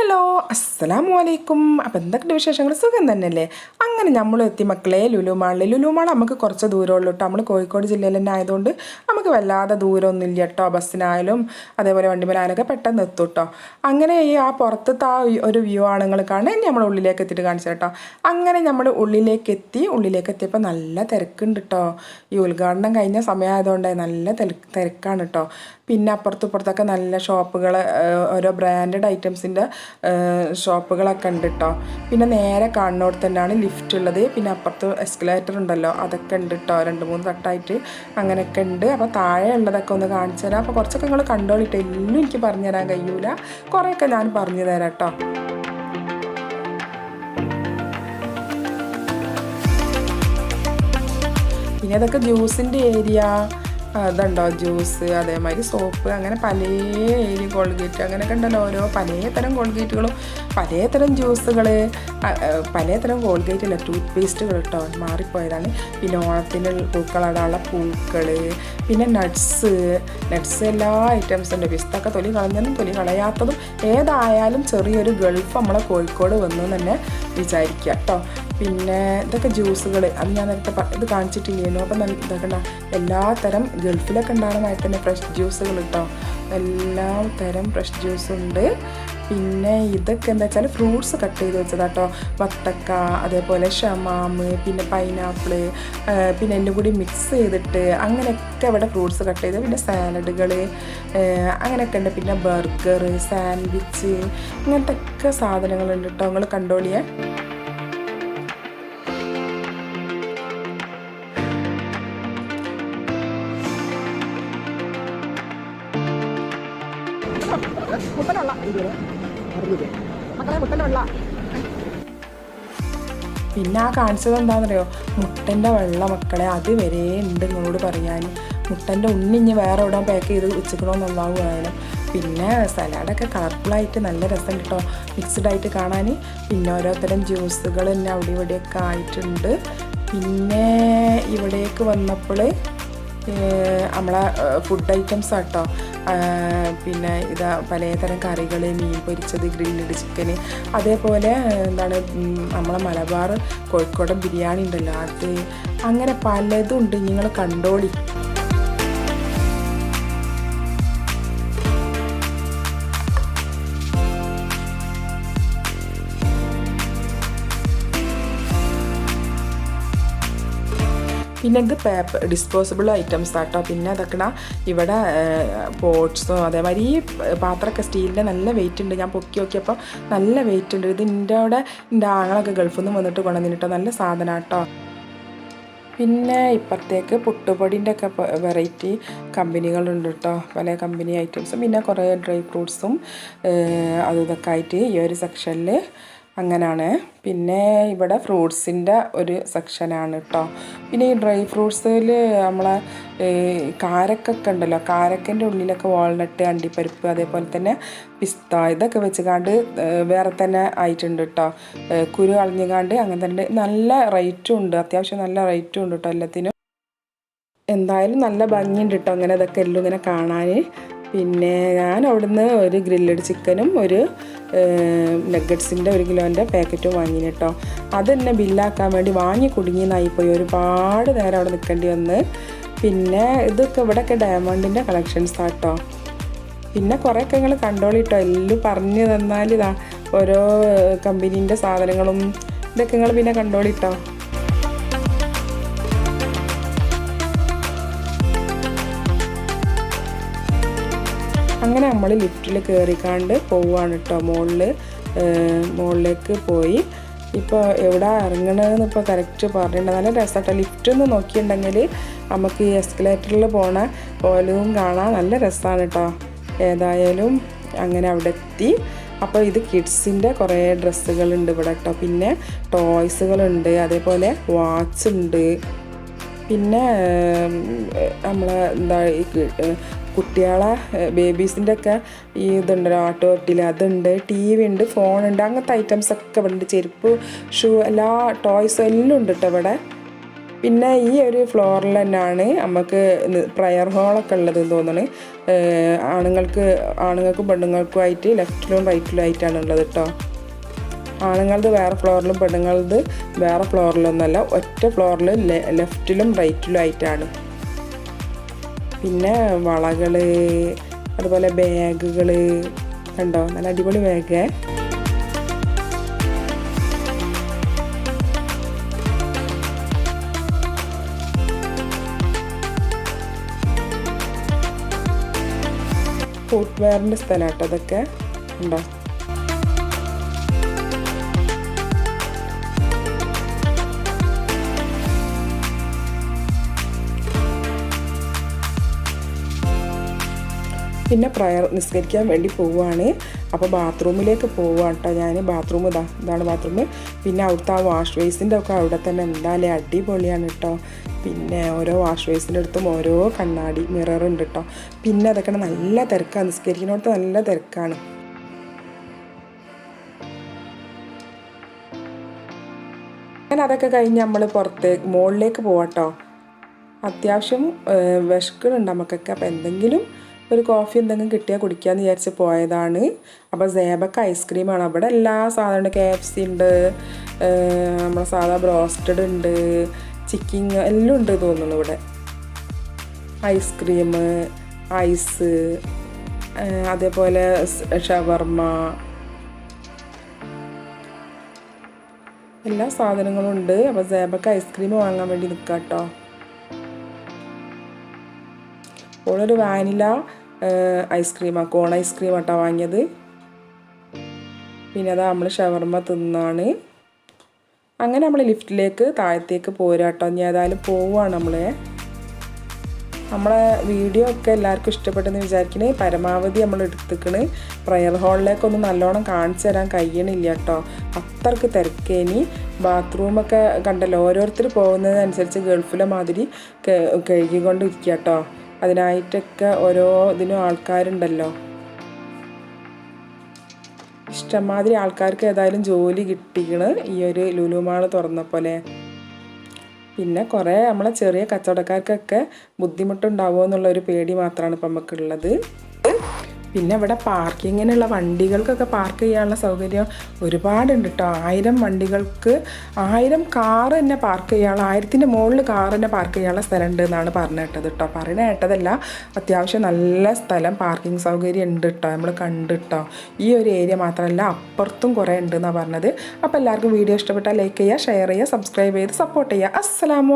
Hello അസ്സലാമു അലൈക്കും അപ്പം എന്തൊക്കെ വിശേഷങ്ങൾ? സുഖം തന്നെയല്ലേ? അങ്ങനെ നമ്മൾ എത്തി മക്കളെ ലുലുമാളിൽ ലുലുമാൾ നമുക്ക് കുറച്ച് ദൂരമുള്ളൂ കേട്ടോ നമ്മൾ കോഴിക്കോട് ജില്ലയിൽ തന്നെ ആയതുകൊണ്ട് നമുക്ക് വല്ലാതെ ദൂരമൊന്നും ഇല്ല കേട്ടോ ബസ്സിനായാലും അതേപോലെ വണ്ടിമേലായാലൊക്കെ പെട്ടെന്ന് എത്തും കേട്ടോ അങ്ങനെ ഈ ആ പുറത്തത്തെ ആ ഒരു വ്യൂ ആണ് നിങ്ങൾ കാണാൻ നമ്മൾ ഉള്ളിലേക്ക് എത്തിയിട്ട് കാണിച്ചു കേട്ടോ അങ്ങനെ നമ്മൾ ഉള്ളിലേക്ക് എത്തി ഉള്ളിലേക്ക് എത്തിയപ്പോൾ നല്ല തിരക്കുണ്ട് കേട്ടോ ഈ ഉദ്ഘാടനം കഴിഞ്ഞ സമയമായതുകൊണ്ട് നല്ല തിരക്ക് തിരക്കാണ് കേട്ടോ പിന്നെ അപ്പുറത്തും ഇപ്പുറത്തൊക്കെ നല്ല ഷോപ്പുകൾ ഓരോ ബ്രാൻഡഡ് ഐറ്റംസിന്റെ ഷോപ്പുകളൊക്കെ ഉണ്ട് കേട്ടോ പിന്നെ നേരെ കാണുന്നിടത്ത് തന്നെയാണ് ലിഫ്റ്റ് ഉള്ളത്. പിന്നെ അപ്പുറത്ത് എസ്കലേറ്റർ ഉണ്ടല്ലോ അതൊക്കെ ഉണ്ട് കേട്ടോ രണ്ട് മൂന്ന് തട്ടായിട്ട് അങ്ങനെയൊക്കെ ഉണ്ട്. അപ്പോൾ താഴെ ഉള്ളതൊക്കെ ഒന്ന് കാണിച്ചു തരാം. അപ്പോൾ കുറച്ചൊക്കെ നിങ്ങൾ കണ്ടോളിട്ട് എല്ലാം എനിക്ക് പറഞ്ഞു തരാൻ കഴിയൂല. കുറേയൊക്കെ ഞാൻ പറഞ്ഞു തരാം കേട്ടോ പിന്നെ അതൊക്കെ ജ്യൂസിന്റെ ഏരിയ അതുണ്ടോ ജ്യൂസ് അതേമാതിരി സോപ്പ് അങ്ങനെ പല ഏരി കോൾഗേറ്റ് അങ്ങനെയൊക്കെ ഉണ്ടല്ലോ ഓരോ പലതരം കോൾഗേറ്റുകളും പലതരം ജ്യൂസുകൾ പലതരം കോൾഗേറ്റ് അല്ല ടൂത്ത് പേസ്റ്റുകൾ കേട്ടോ മാറിപ്പോയതാണ്. പിന്നെ ഓണത്തിന് പൂക്കളടാനുള്ള പൂക്കൾ പിന്നെ നട്ട്സ് നട്ട്സ് എല്ലാ ഐറ്റംസും ഉണ്ട്. പിസ്തൊക്കെ തൊലി കളഞ്ഞതും തൊലി കളയാത്തതും ഏതായാലും ചെറിയൊരു ഗൾഫ് നമ്മളെ കോഴിക്കോട് വന്നു തന്നെ വിചാരിക്കുക കേട്ടോ. പിന്നെ ഇതൊക്കെ ജ്യൂസുകൾ അത് ഞാൻ നേരത്തെ ഇത് കാണിച്ചിട്ടില്ലായിരുന്നു അപ്പം നല്ല ഇതൊക്കെ എല്ലാ തരം ഗൾഫിലൊക്കെ ഉണ്ടാകുന്നതായിട്ട് തന്നെ ഫ്രഷ് ജ്യൂസുകൾ കേട്ടോ എല്ലാ തരം ഫ്രഷ് ജ്യൂസ് ഉണ്ട് പിന്നെ ഇതൊക്കെ എന്താ വെച്ചാൽ ഫ്രൂട്ട്സ് കട്ട് ചെയ്ത് വെച്ചതാട്ടോ വത്തക്ക അതേപോലെ ഷമാമ് പിന്നെ പൈനാപ്പിൾ പിന്നെ എല്ലാം കൂടി മിക്സ് ചെയ്തിട്ട് അങ്ങനെയൊക്കെ അവിടെ ഫ്രൂട്ട്സ് കട്ട് ചെയ്ത് പിന്നെ സാലഡുകൾ അങ്ങനെയൊക്കെ ഉണ്ട്. പിന്നെ ബർഗർ സാൻഡ്വിച്ച് അങ്ങനത്തെ ഒക്കെ സാധനങ്ങളുണ്ട് കേട്ടോ നിങ്ങൾ കണ്ടോളിയേ? പിന്നെ ആ കാണിച്ചത് എന്താണെന്നറിയോ? മുട്ടന്റെ വെള്ള മക്കളെ അത് വരെ ഉണ്ട് നിങ്ങളോട് പറയാൻ മുട്ടന്റെ ഉണ്ണിഞ്ഞ് വേറെ എവിടെ പാക്ക് ചെയ്ത് വെച്ചിക്കണമെന്നുണ്ടാവുകയായാലും പിന്നെ സലാഡൊക്കെ കളർഫുള്ളായിട്ട് നല്ല രസം കേട്ടോ. മിക്സ്ഡ് ആയിട്ട് കാണാൻ പിന്നെ ഓരോരുത്തരം ജ്യൂസുകൾ തന്നെ അവിടെ ഇവിടെയൊക്കെ ആയിട്ടുണ്ട്. പിന്നെ ഇവിടേക്ക് വന്നപ്പോൾ നമ്മളെ ഫുഡ് ഐറ്റംസ് ആട്ടോ. പിന്നെ ഇതാ പലതരം കറികൾ മീൻ പൊരിച്ചത് ഗ്രിൽഡ് ചിക്കന് അതേപോലെ എന്താണ് നമ്മളെ മലബാർ കോഴിക്കോടൻ ബിരിയാണി ഉണ്ടല്ലോ അത്. അങ്ങനെ പലതും ഉണ്ട്. നിങ്ങൾ കണ്ടോളി. പിന്നെ ഇത് പേപ്പർ ഡിസ്പോസിബിൾ ഐറ്റംസ് ആട്ടോ പിന്നെ അതൊക്കെ ഇവിടെ പോട്ട്സും അതേമാതിരി ഈ പാത്രമൊക്കെ സ്റ്റീലിന്റെ നല്ല വെയിറ്റ് ഉണ്ട്. ഞാൻ പൊക്കി നോക്കിയപ്പോൾ നല്ല വെയിറ്റ് ഉണ്ട്. ഇത് എന്റെ അവിടെ എന്റെ ആങ്ങളൊക്കെ ഗൾഫിൽ നിന്ന് വന്നിട്ട് കൊണ്ടുവന്നിട്ടോ നല്ല സാധനം കേട്ടോ പിന്നെ ഇപ്പുറത്തേക്ക് പുട്ടുപൊടിന്റെ ഒക്കെ വെറൈറ്റി കമ്പനികളുണ്ട് കേട്ടോ പല കമ്പനി ഐറ്റംസും പിന്നെ കുറേ ഡ്രൈ ഫ്രൂട്ട്സും അതും ഇതൊക്കെ ആയിട്ട് ഈ ഒരു സെക്ഷനിൽ അങ്ങനെയാണ് പിന്നെ ഇവിടെ ഫ്രൂട്ട്സിന്റെ ഒരു സെക്ഷനാണ് കേട്ടോ പിന്നെ ഈ ഡ്രൈ ഫ്രൂട്ട്സിൽ നമ്മളെ കാരക്കൊക്കെ ഉണ്ടല്ലോ. കാരക്കന്റെ ഉള്ളിലൊക്കെ വാൾനട്ട് അണ്ടിപ്പരിപ്പ് അതേപോലെ തന്നെ പിസ്ത ഇതൊക്കെ വെച്ചുകാണ്ട് വേറെ തന്നെ ആയിട്ടുണ്ട് കേട്ടോ കുരു കളഞ്ഞുകാണ്ട് അങ്ങനെ തന്നെ നല്ല റേറ്റും ഉണ്ട്. അത്യാവശ്യം നല്ല റേറ്റും ഉണ്ട് കേട്ടോ എല്ലാത്തിനും. എന്തായാലും നല്ല ഭംഗിയുണ്ട് കേട്ടോ അങ്ങനെ ഇതൊക്കെ എല്ലാം ഇങ്ങനെ കാണാൻ. പിന്നെ ഞാൻ അവിടുന്ന് ഒരു ഗ്രില്ലഡ് ചിക്കനും ഒരു നഗറ്റ്സിന്റെ ഒരു കിലോന്റെ പാക്കറ്റ് വാങ്ങിന് കേട്ടോ. അത് തന്നെ ബില്ലാക്കാൻ വേണ്ടി വാങ്ങി കുടുങ്ങിയെന്നായിപ്പോയി ഒരുപാട് നേരം അവിടെ നിൽക്കേണ്ടി വന്ന്. പിന്നെ ഇതൊക്കെ ഇവിടെയൊക്കെ ഡയമണ്ടിന്റെ കളക്ഷൻസാണ് കേട്ടോ പിന്നെ കുറേയൊക്കെ നിങ്ങൾ കണ്ടോളിട്ടോ എല്ലാം പറഞ്ഞു തന്നാൽ ഇതാ ഓരോ കമ്പനീന്റെ സാധനങ്ങളും ഇതൊക്കെ നിങ്ങൾ പിന്നെ കണ്ടോളിട്ടോ അങ്ങനെ നമ്മൾ ലിഫ്റ്റിൽ കയറിക്കാണ്ട് പോവുകയാണ് കേട്ടോ മുകളിൽ മുകളിലേക്ക് പോയി. ഇപ്പോൾ എവിടെ ഇറങ്ങണമെന്ന് ഇപ്പോൾ കറക്റ്റ് പറഞ്ഞിട്ടുണ്ട് നല്ല രസമാട്ടോ ലിഫ്റ്റ് ഒന്ന് നോക്കിയിട്ടുണ്ടെങ്കിൽ നമുക്ക് ഈ എസ്കലേറ്ററിൽ പോണ പോലും കാണാൻ നല്ല രസമാണ് കേട്ടോ ഏതായാലും അങ്ങനെ അവിടെ എത്തി അപ്പോൾ ഇത് കിഡ്സിന്റെ കുറേ ഡ്രസ്സുകളുണ്ട് ഇവിടെ കേട്ടോ പിന്നെ ടോയ്സുകളുണ്ട്. അതേപോലെ വാച്ച് ഉണ്ട്. പിന്നെ നമ്മളെ എന്താ കുട്ടികളെ ബേബീസിന്റെ ഒക്കെ ഈ ഇതുണ്ടല്ലോ ആട്ടോട്ടിൽ അതുണ്ട് ടി വി ഉണ്ട് ഫോണുണ്ട് അങ്ങനത്തെ ഐറ്റംസ് ഒക്കെ ഇവിടെ ഉണ്ട് ചെരുപ്പ് ഷൂ എല്ലാ ടോയ്സും എല്ലാം ഉണ്ട് കേട്ടോ ഇവിടെ. പിന്നെ ഈ ഒരു ഫ്ലോറിൽ തന്നെയാണ് നമുക്ക് പ്രയർ ഹോളൊക്കെ ഉള്ളത് തോന്നുന്നു. ആണുങ്ങൾക്ക് ആണുങ്ങൾക്കും പെണ്ണുങ്ങൾക്കും ആയിട്ട് ലെഫ്റ്റിലും റൈറ്റിലും ആയിട്ടാണ് ഉള്ളത് കേട്ടോ ആണുങ്ങളത് വേറെ ഫ്ലോറിലും പെണ്ണുങ്ങളുടെ വേറെ ഫ്ലോറിലൊന്നല്ല ഒറ്റ ഫ്ലോറിൽ ലെഫ്റ്റിലും റൈറ്റിലും ആയിട്ടാണ്. പിന്നെ വളകൾ അതുപോലെ ബാഗുകൾ കണ്ടോ? നല്ല അടിപൊളി ബാഗ് ഫുട്വെയറിന്റെ സ്ഥലമാട്ടോ അതൊക്കെ. ഉണ്ടോ? പിന്നെ പ്രയർ നിസ്കരിക്കാൻ വേണ്ടി പോവുകയാണ്. അപ്പോൾ ബാത്റൂമിലേക്ക് പോവുകയാണ് കേട്ടോ ഞാൻ ബാത്റൂം ഇതാ ഇതാണ് ബാത്റൂം. പിന്നെ അവിടുത്തെ ആ വാഷ് ബേസിന്റെ ഒക്കെ അവിടെ തന്നെ എന്തായാലും അടിപൊളിയാണ് കേട്ടോ പിന്നെ ഓരോ വാഷ് ബേസിന്റെ അടുത്തും ഓരോ കണ്ണാടി മിററുണ്ട് കേട്ടോ പിന്നെ അതൊക്കെ നല്ല തിരക്കാണ് നിസ്കരിക്കുന്നിടത്ത് നല്ല തിരക്കാണ്. ഞാൻ അതൊക്കെ കഴിഞ്ഞ് നമ്മൾ പുറത്തേക്ക് മുകളിലേക്ക് പോവാട്ടോ. അത്യാവശ്യം വിശക്കുന്നുണ്ട് നമുക്കൊക്കെ അപ്പോൾ എന്തെങ്കിലും ഒരു കോഫി എന്തെങ്കിലും കിട്ടിയാൽ കുടിക്കാമെന്ന് വിചാരിച്ച് പോയതാണ്. അപ്പോൾ സേബക്ക് ഐസ്ക്രീമാണ് അവിടെ എല്ലാ സാധനമുണ്ട് കെ എഫ് സി ഉണ്ട് നമ്മുടെ സാധാ ബ്രോസ്റ്റഡ് ഉണ്ട് ചിക്കൻ എല്ലാം ഉണ്ട് തോന്നുന്നു ഇവിടെ. ഐസ്ക്രീം ഐസ് അതേപോലെ ഷവർമ എല്ലാ സാധനങ്ങളും ഉണ്ട്. അപ്പോൾ സേബക്ക് ഐസ്ക്രീം വാങ്ങാൻ വേണ്ടി നിൽക്കാം കേട്ടോ ഓളൊരു വാനില ഐസ്ക്രീമാണ് കോൺ ഐസ്ക്രീം ആട്ടോ വാങ്ങിയത്. പിന്നെ അതാ നമ്മൾ ഷവർമ്മ തിന്നാണ്. അങ്ങനെ നമ്മൾ ലിഫ്റ്റിലേക്ക് താഴത്തേക്ക് പോരാട്ടോ. ഇനി ഏതായാലും പോവുകയാണ് നമ്മൾ നമ്മളെ വീഡിയോ ഒക്കെ എല്ലാവർക്കും ഇഷ്ടപ്പെട്ടെന്ന് വിചാരിക്കണേ. പരമാവധി നമ്മൾ എടുത്തിക്കണ്. പ്രയർ ഹാളിലേക്കൊന്നും നല്ലോണം കാണിച്ചു തരാൻ കഴിയണില്ല കേട്ടോ. അത്രയ്ക്ക് തിരക്കേനി. ബാത്റൂമൊക്കെ കണ്ടല്ലോ ഓരോരുത്തർ പോകുന്നതനുസരിച്ച് ഗൾഫിലെ മാതിരി കഴുകിക്കൊണ്ടിരിക്കുക കേട്ടോ. അതിനായിട്ടൊക്കെ ഓരോ ഇതിനും ആൾക്കാരുണ്ടല്ലോ. ഇഷ്ടംമാതിരി ആൾക്കാർക്ക് ഏതായാലും ജോലി കിട്ടിക്കണ് ഈ ഒരു ലുലുമാൾ തുറന്ന പോലെ പിന്നെ കുറേ നമ്മളെ ചെറിയ കച്ചവടക്കാർക്കൊക്കെ ബുദ്ധിമുട്ടുണ്ടാവുമോ എന്നുള്ള ഒരു പേടി മാത്രമാണ് ഇപ്പം നമുക്കുള്ളത് പിന്നെ ഇവിടെ പാർക്കിങ്ങിനുള്ള വണ്ടികൾക്കൊക്കെ പാർക്ക് ചെയ്യാനുള്ള സൗകര്യം ഒരുപാടുണ്ട് കേട്ടോ ആയിരം വണ്ടികൾക്ക് ആയിരം കാർ തന്നെ പാർക്ക് ചെയ്യാനുള്ള ആയിരത്തിന്റെ മുകളിൽ കാർ തന്നെ പാർക്ക് ചെയ്യാനുള്ള സ്ഥലം ഉണ്ട് എന്നാണ് പറഞ്ഞു കേട്ടത് കേട്ടോ. പറയുന്ന കേട്ടതല്ല അത്യാവശ്യം നല്ല സ്ഥലം പാർക്കിംഗ് സൗകര്യം ഉണ്ട് കേട്ടോ. നമ്മൾ കണ്ടു കേട്ടോ. ഈ ഒരു ഏരിയ മാത്രമല്ല അപ്പുറത്തും കുറേ ഉണ്ട് എന്നാണ് പറഞ്ഞത്. അപ്പോൾ എല്ലാവർക്കും വീഡിയോ ഇഷ്ടപ്പെട്ടാൽ ലൈക്ക് ചെയ്യുക ഷെയർ ചെയ്യുക സബ്സ്ക്രൈബ് ചെയ്ത് സപ്പോർട്ട് ചെയ്യുക. അസ്സലാമു